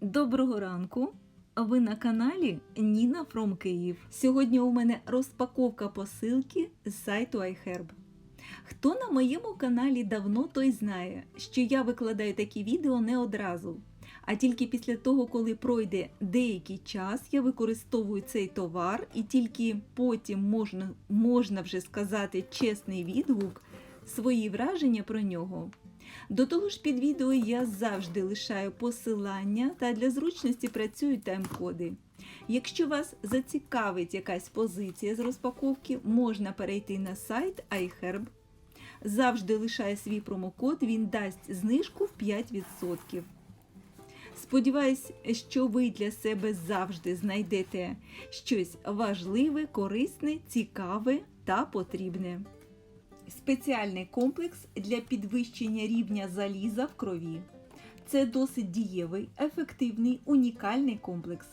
Доброго ранку! Ви на каналі Ніна Фром Київ. Сьогодні у мене розпаковка посилки з сайту iHerb. Хто на моєму каналі давно, той знає, що я викладаю такі відео не одразу. А тільки після того, коли пройде деякий час, я використовую цей товар, і тільки потім можна, можна вже сказати чесний відгук, свої враження про нього. До того ж, під відео я завжди лишаю посилання та для зручності працюють тайм-коди. Якщо вас зацікавить якась позиція з розпаковки, можна перейти на сайт iHerb. Завжди лишає свій промокод, він дасть знижку в 5%. Сподіваюсь, що ви для себе завжди знайдете щось важливе, корисне, цікаве та потрібне. Спеціальний комплекс для підвищення рівня заліза в крові. Це досить дієвий, ефективний, унікальний комплекс.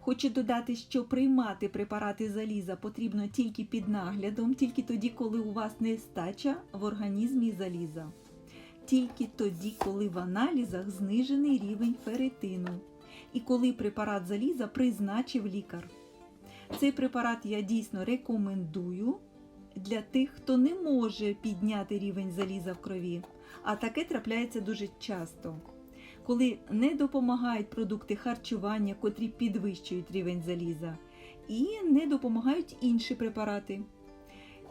Хочу додати, що приймати препарати заліза потрібно тільки під наглядом, тільки тоді, коли у вас нестача в організмі заліза. Тільки тоді, коли в аналізах знижений рівень ферритину і коли препарат заліза призначив лікар. Цей препарат я дійсно рекомендую для тих, хто не може підняти рівень заліза в крові, а таке трапляється дуже часто, коли не допомагають продукти харчування, котрі підвищують рівень заліза, і не допомагають інші препарати.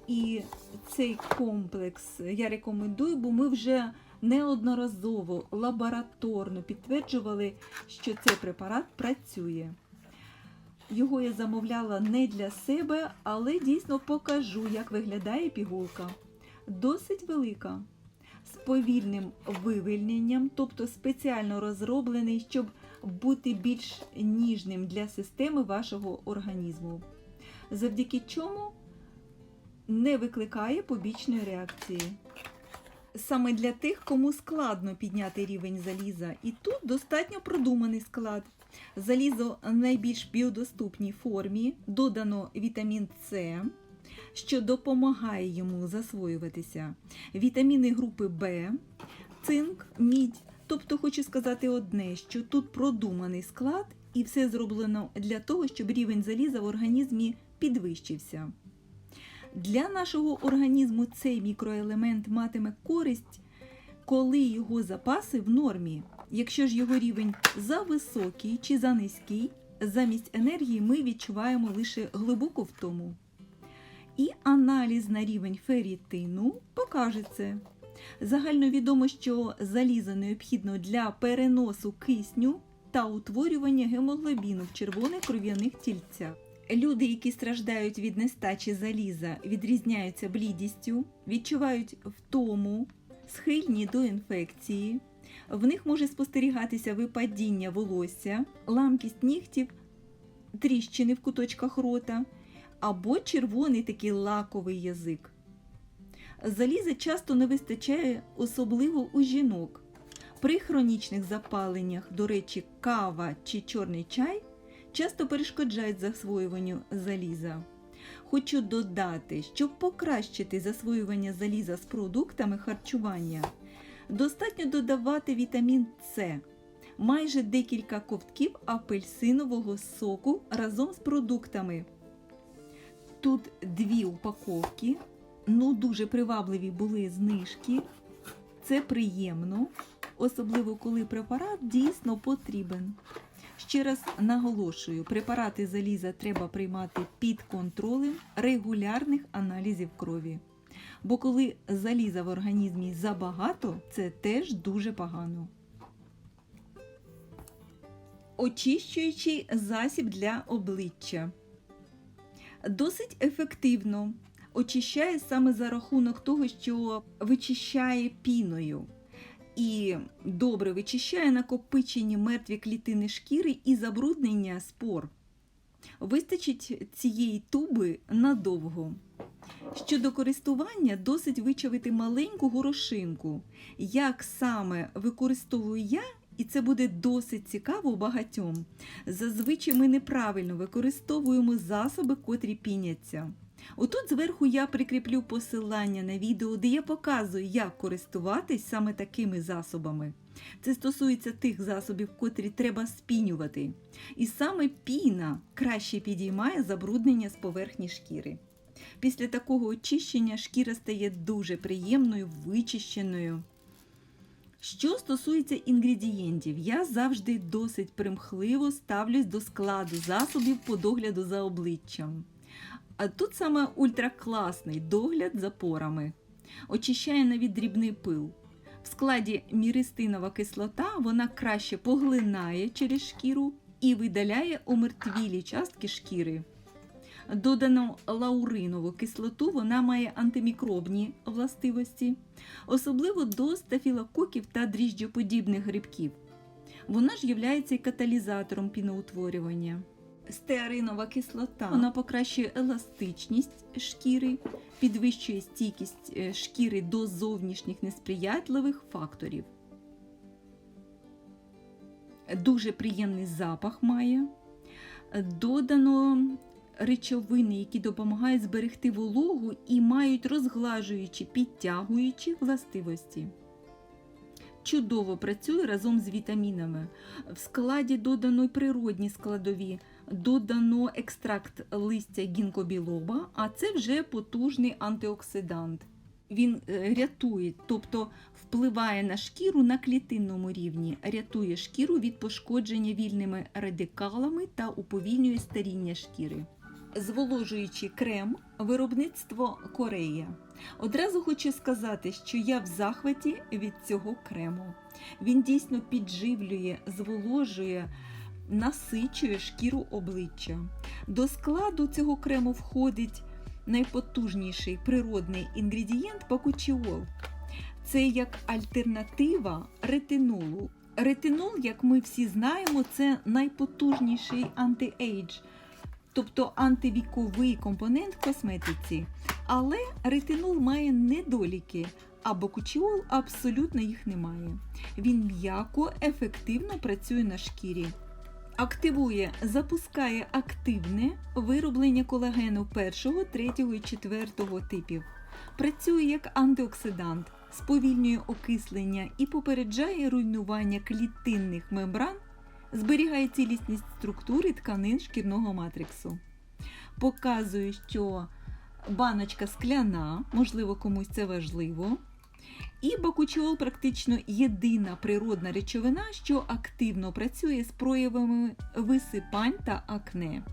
І цей комплекс я рекомендую, бо ми вже неодноразово лабораторно підтверджували, що цей препарат працює. Його я замовляла не для себе, але дійсно покажу, як виглядає пігулка. Досить велика, з повільним вивільненням, тобто спеціально розроблений, щоб бути більш ніжним для системи вашого організму. Завдяки чому не викликає побічної реакції. Саме для тих, кому складно підняти рівень заліза, і тут достатньо продуманий склад. Залізо в найбільш біодоступній формі, додано вітамін С, що допомагає йому засвоюватися. Вітаміни групи В, цинк, мідь. Тобто хочу сказати одне, що тут продуманий склад і все зроблено для того, щоб рівень заліза в організмі підвищився. Для нашого організму цей мікроелемент матиме користь, коли його запаси в нормі. Якщо ж його рівень зависокий чи занизький, замість енергії ми відчуваємо лише глибоку втому. І аналіз на рівень ферритину покаже це. Загально відомо, що залізо необхідно для переносу кисню та утворювання гемоглобіну в червоних кров'яних тільцях. Люди, які страждають від нестачі заліза, відрізняються блідістю, відчувають втому, схильні до інфекції. В них може спостерігатися випадіння волосся, ламкість нігтів, тріщини в куточках рота або червоний такий лаковий язик. Заліза часто не вистачає, особливо у жінок. При хронічних запаленнях, до речі, кава чи чорний чай часто перешкоджають засвоюванню заліза. Хочу додати, щоб покращити засвоювання заліза з продуктами харчування, достатньо додавати вітамін С, майже декілька ковтків апельсинового соку разом з продуктами. Тут дві упаковки, ну дуже привабливі були знижки. Це приємно, особливо коли препарат дійсно потрібен. Ще раз наголошую, препарати заліза треба приймати під контролем регулярних аналізів крові. Бо коли заліза в організмі забагато, це теж дуже погано. Очищуючий засіб для обличчя. Досить ефективно очищає саме за рахунок того, що вичищає піною і добре вичищає накопичені мертві клітини шкіри і забруднення спор. Вистачить цієї туби надовго. Щодо користування, досить вичавити маленьку горошинку. Як саме використовую я, і це буде досить цікаво багатьом. Зазвичай ми неправильно використовуємо засоби, котрі піняться. Отут зверху я прикріплю посилання на відео, де я показую, як користуватись саме такими засобами. Це стосується тих засобів, котрі треба спінювати. І саме піна краще підіймає забруднення з поверхні шкіри. Після такого очищення шкіра стає дуже приємною, вичищеною. Що стосується інгредієнтів, я завжди досить примхливо ставлюсь до складу засобів по догляду за обличчям. А тут саме ультракласний догляд за порами. Очищає навіть дрібний пил. В складі міристинова кислота вона краще поглинає через шкіру і видаляє омертвілі частки шкіри. Додано лауринову кислоту, вона має антимікробні властивості, особливо до стафілококів та дріжджоподібних грибків. Вона ж є каталізатором піноутворювання. Стеаринова кислота вона покращує еластичність шкіри, підвищує стійкість е, шкіри до зовнішніх несприятливих факторів. Дуже приємний запах має. Додано речовини, які допомагають зберегти вологу і мають розглажуючі, підтягуючі властивості. Чудово працює разом з вітамінами. В складі додано природні складові, додано екстракт листя гінкобілоба, а це вже потужний антиоксидант. Він е, рятує, тобто впливає на шкіру на клітинному рівні, рятує шкіру від пошкодження вільними радикалами та уповільнює старіння шкіри. Зволожуючий крем виробництво Корея. Одразу хочу сказати, що я в захваті від цього крему. Він дійсно підживлює, зволожує, насичує шкіру обличчя. До складу цього крему входить найпотужніший природний інгредієнт пакучіол. Це як альтернатива ретинолу. Ретинол, як ми всі знаємо, це найпотужніший антиейдж, тобто антивіковий компонент в косметиці. Але ретинол має недоліки, а бокучіол абсолютно їх немає. Він м'яко, ефективно працює на шкірі. Активує, запускає активне вироблення колагену першого, третього і четвертого типів. Працює як антиоксидант, сповільнює окислення і попереджає руйнування клітинних мембран, зберігає цілісність структури тканин шкірного матриксу. Показує, що баночка скляна, можливо, комусь це важливо. І бакучіол практично єдина природна речовина, що активно працює з проявами висипань та акне.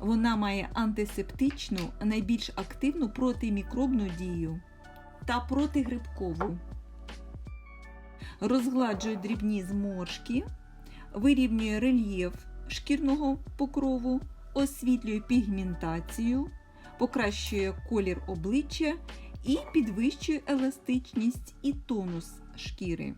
Вона має антисептичну, найбільш активну протимікробну дію та протигрибкову. Розгладжує дрібні зморшки, вирівнює рельєф шкірного покрову, освітлює пігментацію, покращує колір обличчя і підвищує еластичність і тонус шкіри.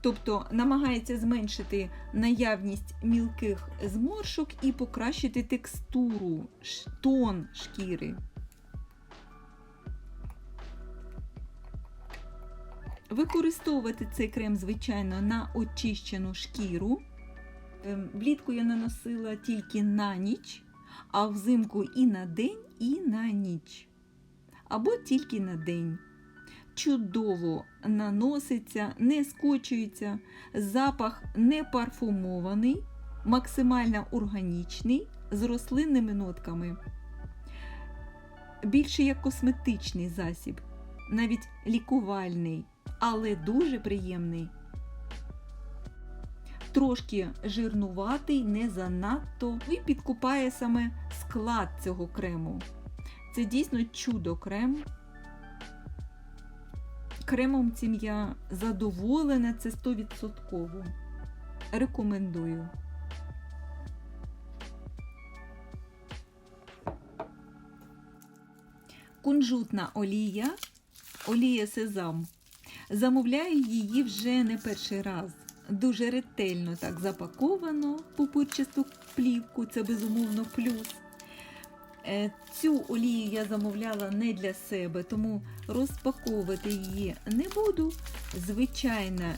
Тобто намагається зменшити наявність мілких зморшок і покращити текстуру, тон шкіри. Використовувати цей крем, звичайно, на очищену шкіру. Ем, влітку я наносила тільки на ніч, а взимку і на день, і на ніч. Або тільки на день. Чудово наноситься, не скочується, запах не парфумований, максимально органічний, з рослинними нотками. Більше як косметичний засіб, навіть лікувальний, але дуже приємний трошки жирнуватий, не занадто, і підкупає саме склад цього крему. Це дійсно чудо крем. Кремом цим я задоволена, це 100%. Рекомендую. Кунжутна олія, олія сезам. Замовляю її вже не перший раз дуже ретельно так запаковано пупирчасту плівку, це безумовно плюс. Е, цю олію я замовляла не для себе, тому розпаковувати її не буду. Звичайна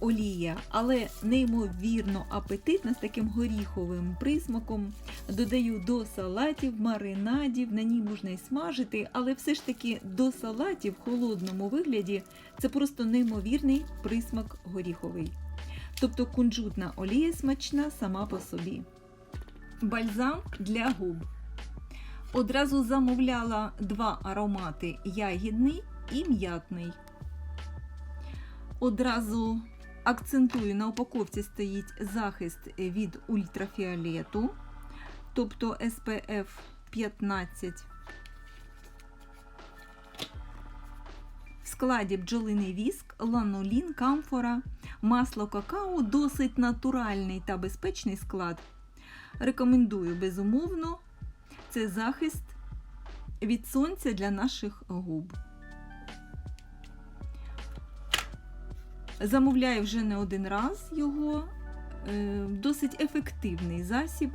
олія, але неймовірно апетитна з таким горіховим присмаком. Додаю до салатів, маринадів, на ній можна і смажити, але все ж таки до салатів в холодному вигляді це просто неймовірний присмак горіховий. Тобто кунжутна олія смачна сама по собі. Бальзам для губ. Одразу замовляла два аромати ягідний і м'ятний. Одразу акцентую, на упаковці стоїть захист від ультрафіолету, тобто SPF 15. В складі бджолиний віск, ланолін, камфора, масло какао досить натуральний та безпечний склад. Рекомендую безумовно. Це захист від сонця для наших губ. Замовляю вже не один раз його. Е, Досить ефективний засіб.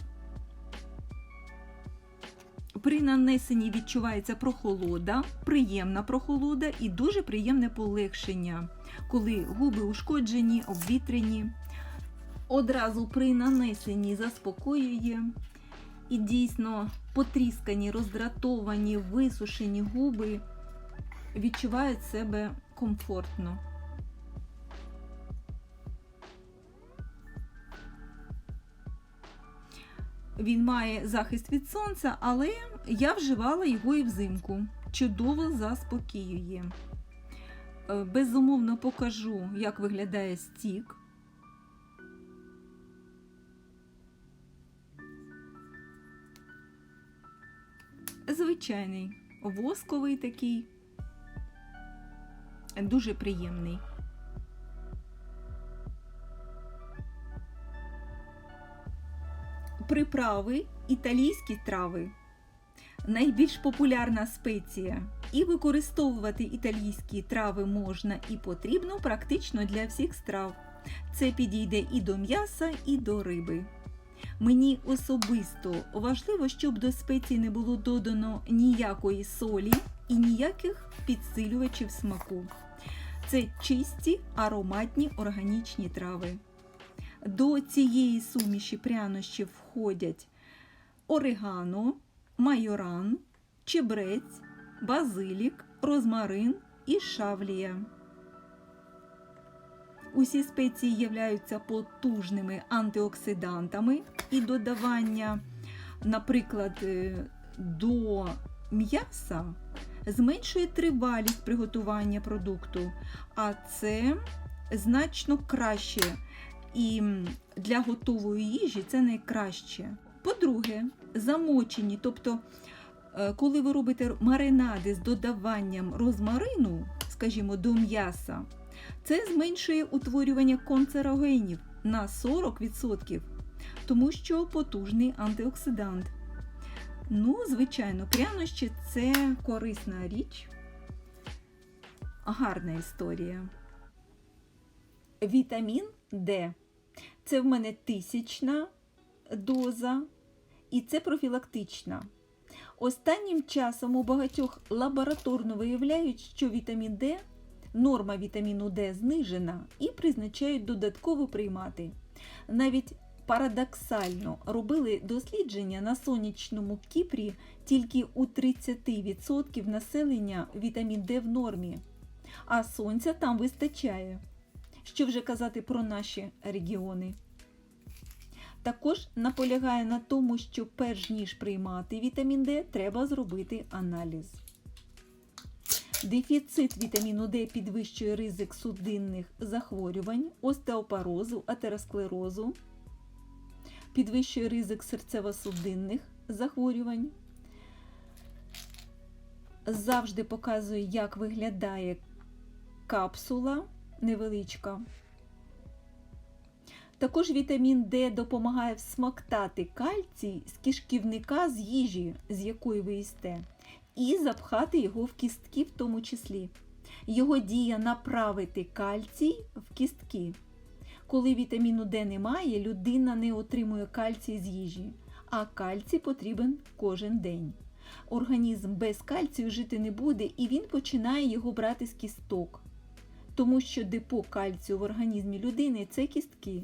При нанесенні відчувається прохолода, приємна прохолода і дуже приємне полегшення, коли губи ушкоджені, обвітрені. Одразу при нанесенні заспокоює. І дійсно потріскані, роздратовані, висушені губи відчувають себе комфортно. Він має захист від сонця, але я вживала його і взимку. Чудово заспокоює. Е, Безумовно покажу, як виглядає стік. Звичайний, восковий такий, дуже приємний. Приправи італійські трави. Найбільш популярна спеція. І використовувати італійські трави можна і потрібно практично для всіх страв. Це підійде і до м'яса, і до риби. Мені особисто важливо, щоб до спецій не було додано ніякої солі і ніяких підсилювачів смаку. Це чисті ароматні органічні трави. До цієї суміші прянощів входять орегано, майоран, чебрець, базилік, розмарин і шавлія. Усі спеції являються потужними антиоксидантами і додавання, наприклад, е, до м'яса зменшує тривалість приготування продукту, а це значно краще. І для готової їжі це найкраще. По-друге, замочені, тобто, е, коли ви робите маринади з додаванням розмарину, скажімо, до м'яса, це зменшує утворювання канцерогенів на 40%, тому що потужний антиоксидант. Ну, звичайно, прянощі це корисна річ, гарна історія. Вітамін Д. Це в мене тисячна доза, і це профілактична. Останнім часом у багатьох лабораторно виявляють, що вітамін Д, норма вітаміну Д знижена і призначають додатково приймати. Навіть парадоксально робили дослідження на сонячному Кіпрі тільки у 30% населення вітамін Д в нормі, а сонця там вистачає. Що вже казати про наші регіони. Також наполягає на тому, що перш ніж приймати вітамін Д, треба зробити аналіз. Дефіцит вітаміну Д підвищує ризик судинних захворювань, остеопорозу, атеросклерозу, підвищує ризик серцево-судинних захворювань. Завжди показує, як виглядає капсула невеличка. Також вітамін Д допомагає всмоктати кальцій з кишківника з їжі, з якої ви їсте, і запхати його в кістки в тому числі. Його дія направити кальцій в кістки. Коли вітаміну Д немає, людина не отримує кальцій з їжі, а кальцій потрібен кожен день. Організм без кальцію жити не буде і він починає його брати з кісток тому що депо кальцію в організмі людини це кістки.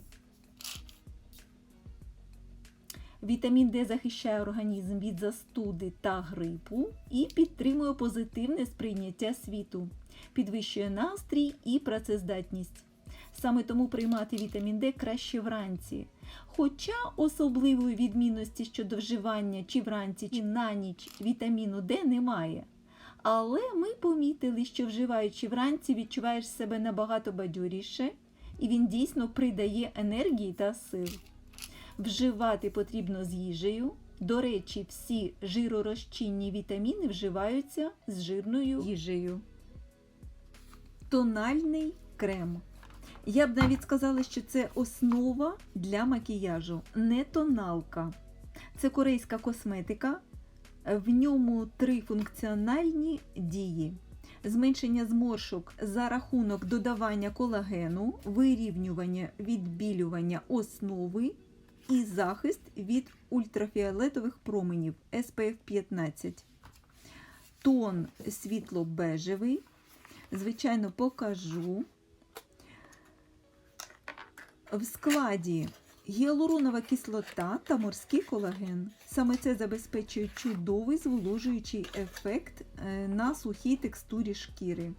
Вітамін Д захищає організм від застуди та грипу і підтримує позитивне сприйняття світу, підвищує настрій і працездатність. Саме тому приймати вітамін Д краще вранці. Хоча особливої відмінності щодо вживання чи вранці, чи на ніч вітаміну Д немає. Але ми помітили, що вживаючи вранці, відчуваєш себе набагато бадьоріше, і він дійсно придає енергії та сил. Вживати потрібно з їжею. До речі, всі жиророзчинні вітаміни вживаються з жирною їжею. Тональний крем. Я б навіть сказала, що це основа для макіяжу, не тоналка. Це корейська косметика. В ньому три функціональні дії: зменшення зморшок за рахунок додавання колагену, вирівнювання відбілювання основи і захист від ультрафіолетових променів SPF 15. Тон світло-бежевий. Звичайно, покажу. В складі гіалуронова кислота та морський колаген. Саме це забезпечує чудовий зволожуючий ефект е, на сухій текстурі шкіри.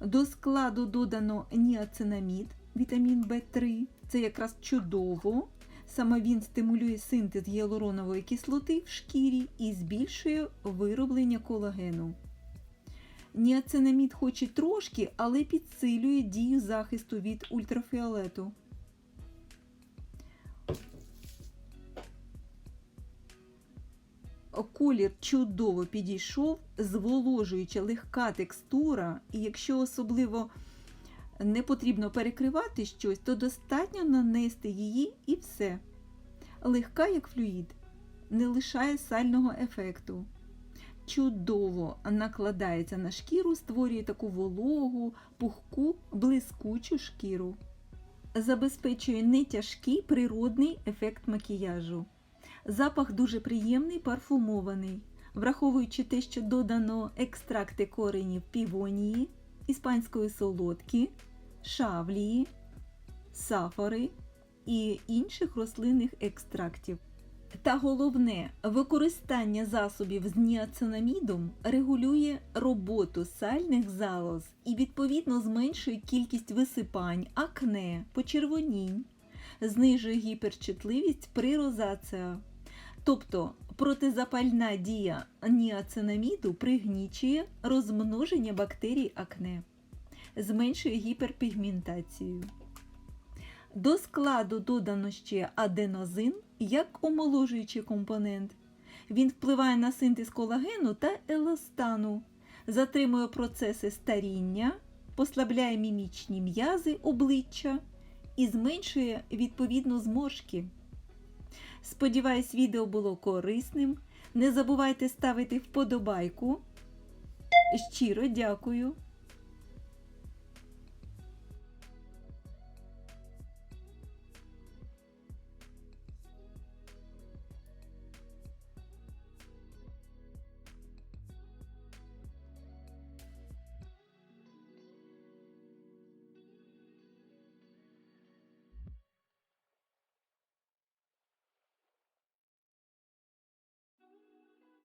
До складу додано ніацинамід, вітамін В3. Це якраз чудово. Саме він стимулює синтез гіалуронової кислоти в шкірі і збільшує вироблення колагену. Ніацинамід хоч і трошки, але підсилює дію захисту від ультрафіолету. Колір чудово підійшов, зволожуюча легка текстура, і якщо особливо не потрібно перекривати щось, то достатньо нанести її і все. Легка, як флюїд, не лишає сального ефекту. Чудово накладається на шкіру, створює таку вологу, пухку, блискучу шкіру. Забезпечує нетяжкий природний ефект макіяжу. Запах дуже приємний, парфумований, враховуючи те, що додано екстракти коренів півонії, іспанської солодки, шавлії, сафори і інших рослинних екстрактів. Та головне, використання засобів з ніацинамідом регулює роботу сальних залоз і відповідно зменшує кількість висипань, акне, почервонінь, знижує гіперчутливість при розацеа. Тобто протизапальна дія ніацинаміду пригнічує розмноження бактерій акне, зменшує гіперпігментацію. До складу додано ще аденозин як омоложуючий компонент. Він впливає на синтез колагену та еластану, затримує процеси старіння, послабляє мімічні м'язи обличчя і зменшує відповідно зморшки. Сподіваюсь, відео було корисним. Не забувайте ставити вподобайку. Щиро дякую!